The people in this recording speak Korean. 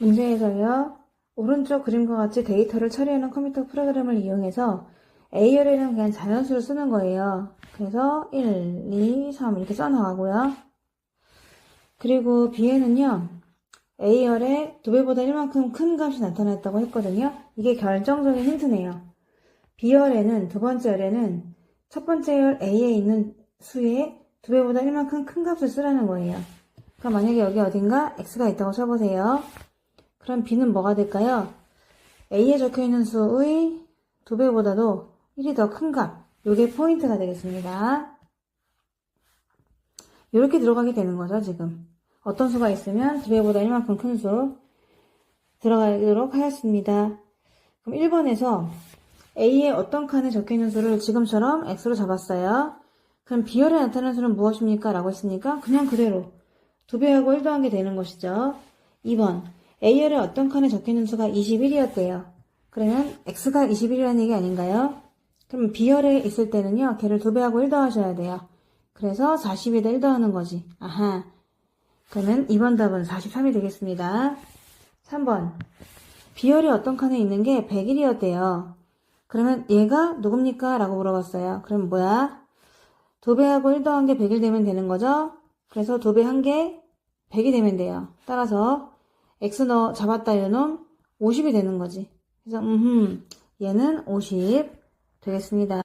문제에서요. 오른쪽 그림과 같이 데이터를 처리하는 컴퓨터 프로그램을 이용해서 A열에는 그냥 자연수를 쓰는 거예요. 그래서 1, 2, 3 이렇게 써나가고요. 그리고 B에는요. A열에 두 배보다 1만큼 큰 값이 나타났다고 했거든요. 이게 결정적인 힌트네요. B열에는 두 번째 열에는 첫 번째 열 A에 있는 수에 두 배보다 1만큼 큰 값을 쓰라는 거예요. 그럼 만약에 여기 어딘가 X가 있다고 쳐보세요. 그럼 B는 뭐가 될까요? A에 적혀 있는 수의 두 배보다도 1이 더 큰 값. 요게 포인트가 되겠습니다. 이렇게 들어가게 되는 거죠, 지금. 어떤 수가 있으면 두 배보다 1만큼 큰 수 들어가도록 하였습니다. 그럼 1번에서 A의 어떤 칸에 적혀 있는 수를 지금처럼 X로 잡았어요. 그럼 B열에 나타나는 수는 무엇입니까? 라고 했으니까 그냥 그대로 두 배하고 1 더한 게 되는 것이죠. 2번 A열에 어떤 칸에 적혀 있는 수가 21이었대요. 그러면 X가 21이라는 얘기 아닌가요? 그럼 B열에 있을 때는요. 걔를 두 배하고 1 더하셔야 돼요. 그래서 40에다 1 더하는 거지. 아하. 그러면 2번 답은 43이 되겠습니다. 3번. B열이 어떤 칸에 있는 게 100일이었대요. 그러면 얘가 누굽니까? 라고 물어봤어요. 그럼 뭐야? 두 배하고 1 더한 게 100일 되면 되는 거죠? 그래서 두배한게 100이 되면 돼요. 따라서 X 넣어 잡았다 이놈 50이 되는 거지. 그래서 음흠 얘는 50 되겠습니다.